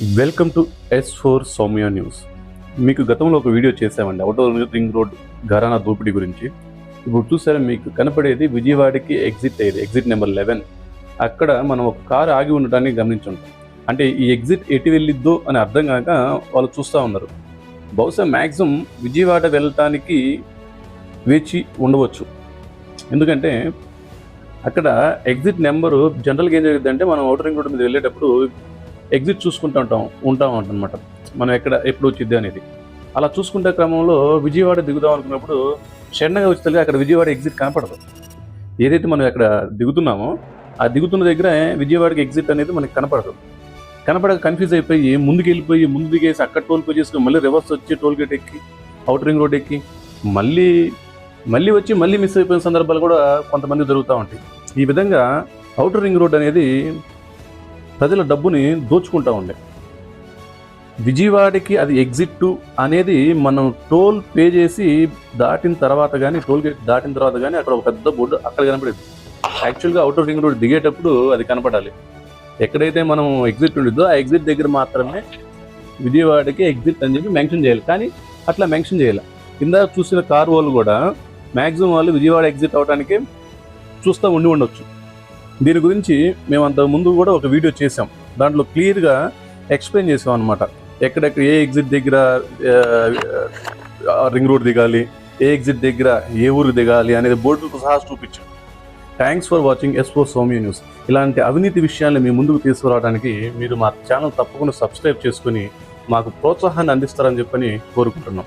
Welcome to S four Soumya news. మీకు గతంలో ఒక వీడియో చేసామండి అవుటర్ రింగ్ రోడ్ ఘరానా దోపిడీ గురించి. ఇప్పుడు చూసారా మీకు కనపడేది విజయవాడకి ఎగ్జిట్ అయ్యేది ఎగ్జిట్ నెంబర్ లెవెన్ అక్కడ మనం ఒక కారు ఆగి ఉండటాన్ని గమనించుంటాం. అంటే ఈ ఎగ్జిట్ ఎటు వెళ్ళిద్దో అని అర్థం కాక వాళ్ళు చూస్తూ ఉన్నారు. బహుశా మ్యాక్సిమం విజయవాడ వెళ్ళటానికి వేచి ఉండవచ్చు. ఎందుకంటే అక్కడ ఎగ్జిట్ నెంబరు జనరల్గా ఏం జరుగుతుందంటే మనం అవుటర్ రింగ్ రోడ్ మీద వెళ్ళేటప్పుడు ఎగ్జిట్ చూసుకుంటూ ఉంటాం ఉంటాం అంటనమాట మనం ఎక్కడ ఎప్పుడు వచ్చిద్ది అనేది. అలా చూసుకుంటే క్రమంలో విజయవాడ దిగుదాం అనుకున్నప్పుడు షెండగా వచ్చి తెలియదు అక్కడ విజయవాడ ఎగ్జిట్ కనపడదు. ఏదైతే మనం అక్కడ దిగుతున్నామో ఆ దిగుతున్న దగ్గర విజయవాడకి ఎగ్జిట్ అనేది మనకి కనపడదు. కనపడక కన్ఫ్యూజ్ అయిపోయి ముందుకు వెళ్ళిపోయి ముందు దిగేసి అక్కడ టోల్ పే చేసుకుని మళ్ళీ రివర్స్ వచ్చి టోల్ గేట్ ఎక్కి అవుట్ రింగ్ రోడ్ ఎక్కి మళ్ళీ మళ్ళీ వచ్చి మళ్ళీ మిస్ అయిపోయిన సందర్భాలు కూడా కొంతమంది జరుగుతూ ఉంటాయి. ఈ విధంగా అవుటర్ రింగ్ రోడ్ అనేది ప్రజల డబ్బుని దోచుకుంటా ఉండే. విజయవాడకి అది ఎగ్జిట్ అనేది మనం టోల్ పే చేసి దాటిన తర్వాత కానీ టోల్ గేట్ దాటిన తర్వాత కానీ అక్కడ ఒక పెద్ద బోర్డు అక్కడ కనపడేది. యాక్చువల్గా అవుటర్ రింగ్ రోడ్ దిగేటప్పుడు అది కనపడాలి. ఎక్కడైతే మనం ఎగ్జిట్ ఉండిద్దో ఆ ఎగ్జిట్ దగ్గర మాత్రమే విజయవాడకి ఎగ్జిట్ అని చెప్పి మెన్షన్ చేయాలి. కానీ అట్లా మెన్షన్ చేయాలి. కింద చూసిన కార్ వాళ్ళు కూడా మ్యాక్సిమం వాళ్ళు విజయవాడ ఎగ్జిట్ అవడానికి చూస్తూ ఉండి ఉండొచ్చు. దీని గురించి మేము అంత ముందు కూడా ఒక వీడియో చేసాం దాంట్లో క్లియర్గా ఎక్స్ప్లెయిన్ చేసాం అనమాట ఎక్కడెక్కడ ఏ ఎగ్జిట్ దగ్గర రింగ్ రోడ్ దిగాలి ఏ ఎగ్జిట్ దగ్గర ఏ ఊరు దిగాలి అనేది బోర్డుతో సహా చూపించాం. థ్యాంక్స్ ఫర్ వాచింగ్ ఎస్ సోమ్యూ సౌమ్య న్యూస్ ఇలాంటి అవినీతి విషయాన్ని మీ ముందుకు తీసుకురావడానికి మీరు మా ఛానల్ తప్పకుండా సబ్స్క్రైబ్ చేసుకుని మాకు ప్రోత్సాహాన్ని అందిస్తారని చెప్పని కోరుకుంటున్నాం.